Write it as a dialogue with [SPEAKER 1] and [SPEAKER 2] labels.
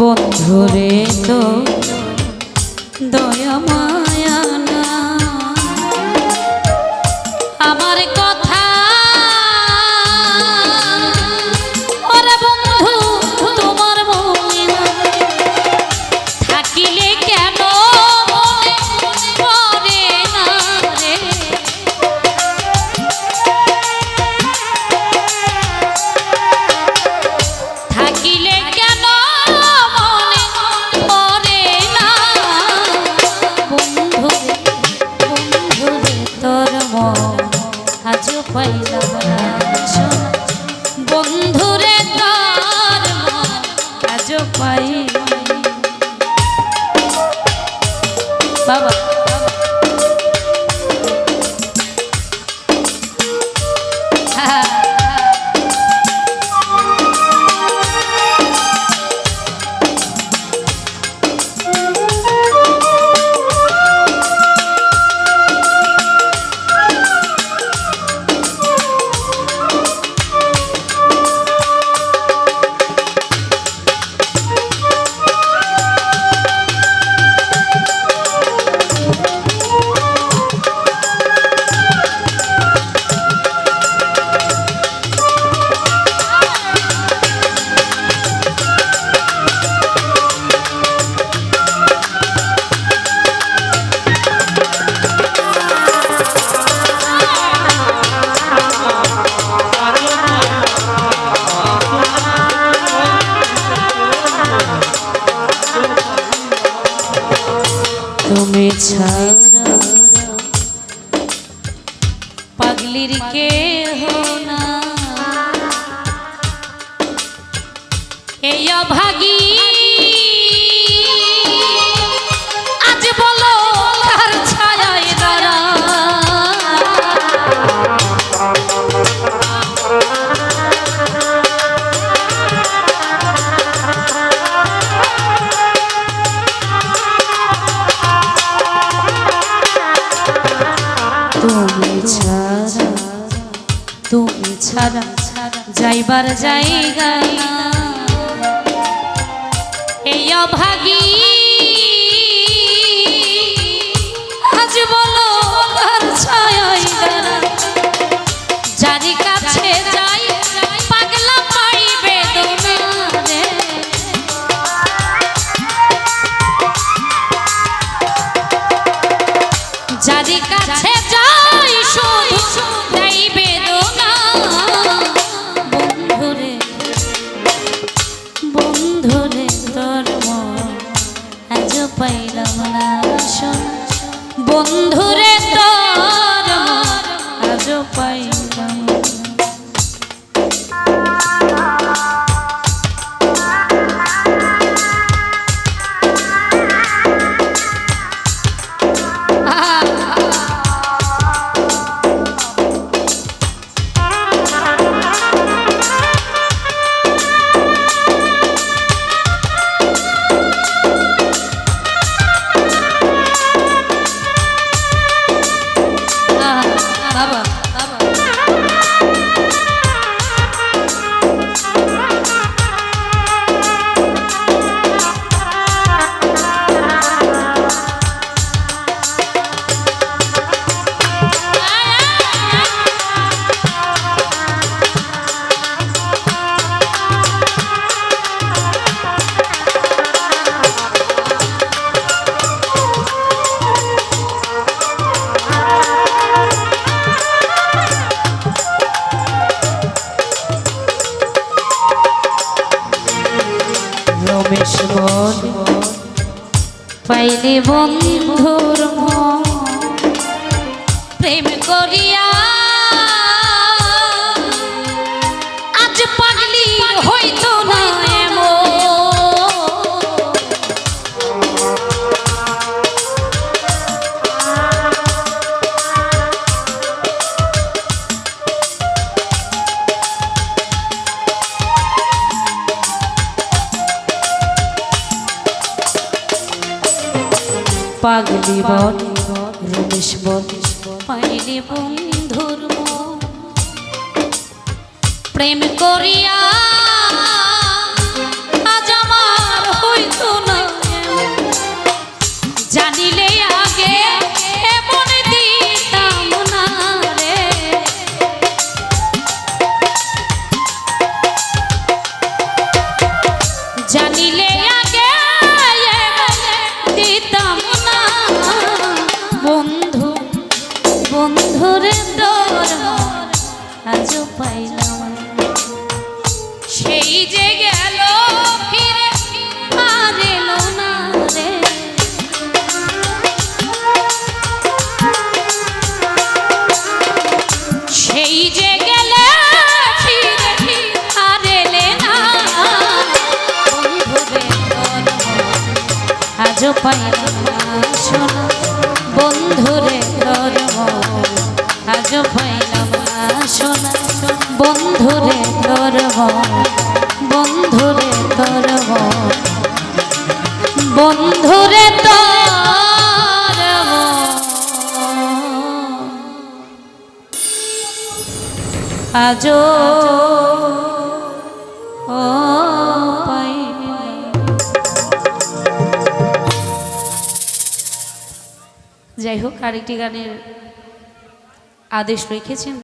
[SPEAKER 1] বন্ধুরে তো দয়া মায়া কিছু পাইলাম না বন্ধুরে তোর কাজ পাই বাবা। অভাগী আজ বলো কার ছায়ায় দাঁড়া তুমি ছাড়া তুমি ছাড়া যাইবার জায়গা না। এই অভাগী রমেশ পাইলে বন্ধুর পাগলি বল রমেশ বল পাইলে বন্ধুর। প্রেম করিয়া আজ পাইলাম শোনা বন্ধুরে তোর আজ পাইলাম শোনা বন্ধুরে তোর বন্ধুরে তোর বন্ধুরে তোর আজো যাই হোক আরেকটি গানের আদেশ রেখেছেন